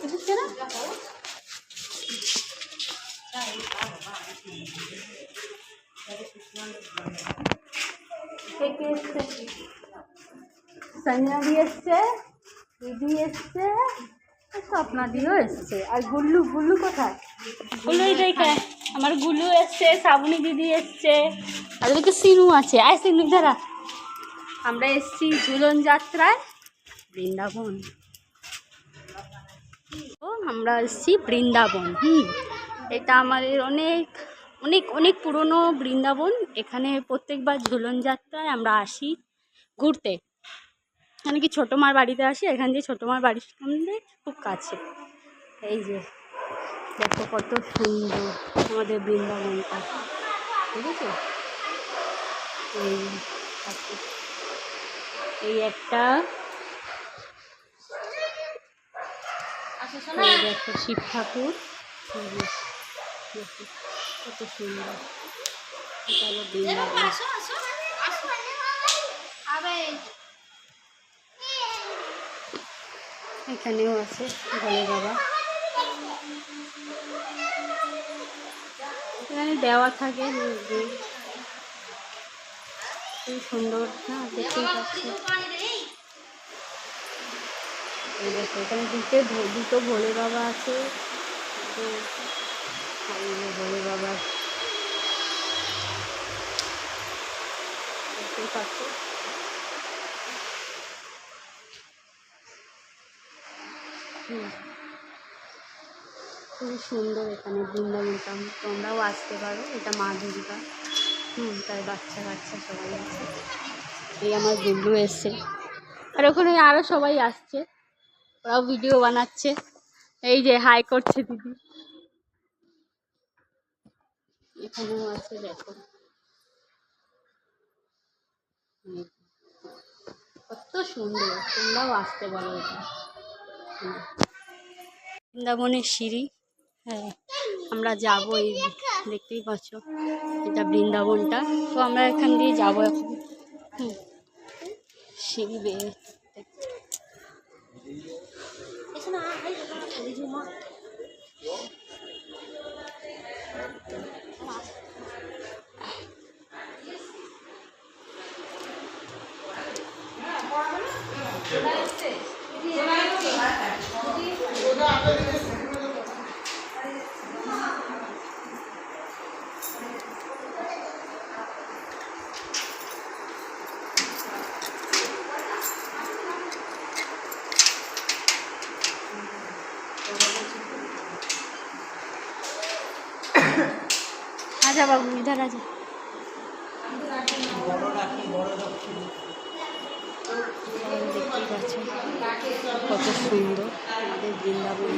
দিচ্ছে না এসছে এসছে দিদি এসছে। আর গুল্লু গুল্লু কোথায়? গুল্লু আমার গুল্লু এসছে শ্রাবণী দিদি এসছে আর ওদিকে সিনু আছে। আয় সিনু দাঁড়া। আমরা এসছি ঝুলন যাত্রায় বৃন্দাবন। আমরা এসছি বৃন্দাবন, হুম। এটা আমাদের অনেক অনেক অনেক পুরনো বৃন্দাবন। এখানে প্রত্যেকবার ঝুলন যাত্রায় আমরা আসি ঘুরতে। এখানে কি ছোটো মার বাড়িতে আসি? এখান দিয়ে ছোটো মার বাড়ির সামনে খুব কাছে। এই যে, দেখো কত সুন্দর আমাদের বৃন্দাবনটা। ঠিক আছে? এই একটা শিব ঠাকুর। কত সুন্দর। এখানেও আছে ভোলে বাবা। এখানে দেওয়া থাকে খুব সুন্দর, না? দেখতেই পাচ্ছি। এই দেখো এখানে দুটো দুটো ভোলে বাবা আছে। ভোলে বাবা। খুবই সুন্দর এখানে বৃন্দাবনটা। তোমরাও আসতে পারো, এটা মা দুর্গা। হুম, তার বাচ্চা কাচ্চা সবাই আছে। এই আমার গুল্লু এসছে। আর ওখানে আরও সবাই আসছে। ওরাও ভিডিও বানাচ্ছে। এই যে হাই করছে দিদি। এখানেও আছে দেখো। কত সুন্দর, তোমরাও আসতে পারো এটা। বৃন্দাবনের সিঁড়ি। হ্যাঁ আমরা যাব এই দেখতেই পাচ্ছ, এটা বৃন্দাবনটা। তো আমরা এখান দিয়ে যাব এখন। সিঁড়ি বেয়ে। কিছু না Thank you. আচ্ছা বাবু ইধার আছে। দেখতেই কত সুন্দর। আমাদের বৃন্দাবন।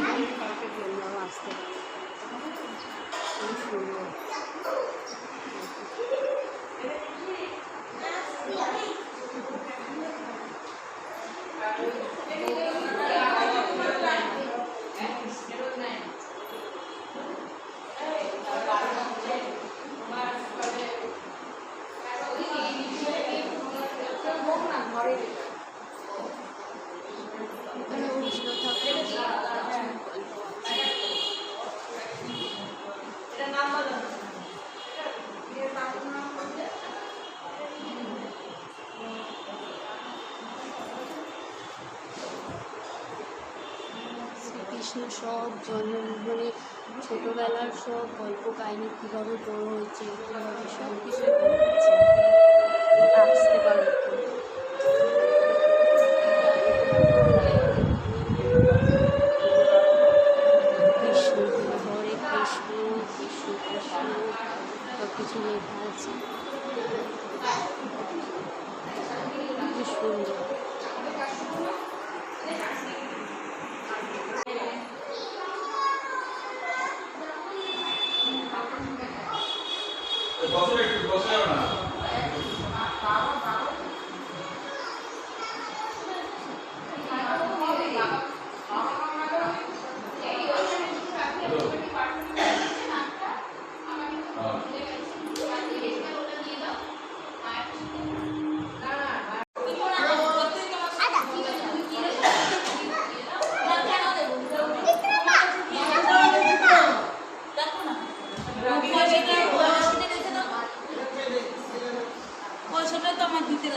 আসতে। খুব সুন্দর এখানে কৃষ্ণ ঠাকুর শ্রীকৃষ্ণ সব জন্ম মানে ছোটোবেলার সব গল্প, কাহিনী কীভাবে বড়ো হয়েছে, কীভাবে সব কিছু আসতে পারো। কৃষ্ণ, হরে কৃষ্ণ কৃষ্ণ কৃষ্ণ সব কিছু লেখা আছে সুন্দর কি দাম বিক্রি করতাম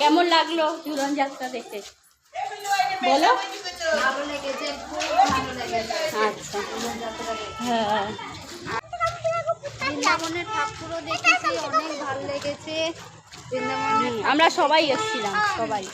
কেমন লাগল? ঝুলন যাত্রা দেখে বলো। আচ্ছা। হ্যাঁ। বৃন্দাবনের ঠাকুরও দেখেছি অনেক ভালো লেগেছে। আমরা সবাই এসছিলাম সবাই।